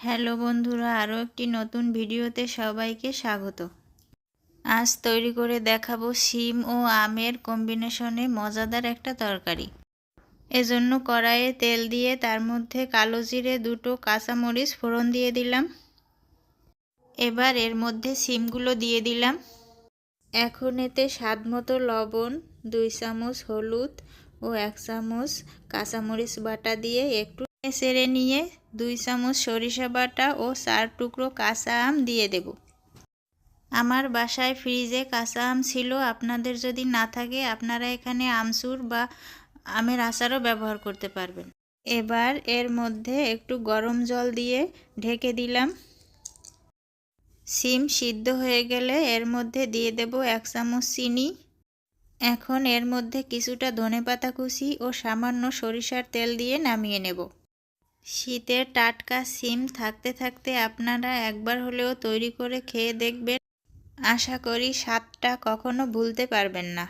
Hello বন্ধুরা, আরও একটি নতুন ভিডিওতে সবাইকে স্বাগত। আজ তৈরি করে দেখাবো শিম ও আমের কম্বিনেশনে মজাদার একটা তরকারি। এজন্য কড়াইয়ে তেল দিয়ে তার মধ্যে কালো জিরে, দুটো কাঁচামরিচ ফোড়ন দিয়ে দিলাম। এবার এর মধ্যে শিমগুলো দিয়ে দিলাম। এখন এতে স্বাদ মতো লবণ, দুই চামচ হলুদ ও এক চামচ কাঁচামরিচ বাটা দিয়ে একটু সেরে নিয়ে দুই চামচ সরিষা বাটা ও চার টুকরো কাঁচা আম দিয়ে দেব। আমার বাসায় ফ্রিজে কাঁচা আম ছিল, আপনাদের যদি না থাকে, আপনারা এখানে আমচুর বা আমের আচারও ব্যবহার করতে পারবেন। এবার এর মধ্যে একটু গরম জল দিয়ে ঢেকে দিলাম। সিম সিদ্ধ হয়ে গেলে এর মধ্যে দিয়ে দেব এক চামচ চিনি। এখন এর মধ্যে কিছুটা ধনেপাতা কুচি ও সামান্য সরিষার তেল দিয়ে নামিয়ে নেব। শীতের টাটকা সিম থাকতে থাকতে আপনারা একবার হলেও তৈরি করে খেয়ে দেখবেন। আশা করি স্বাদটা কখনো ভুলতে পারবেন না।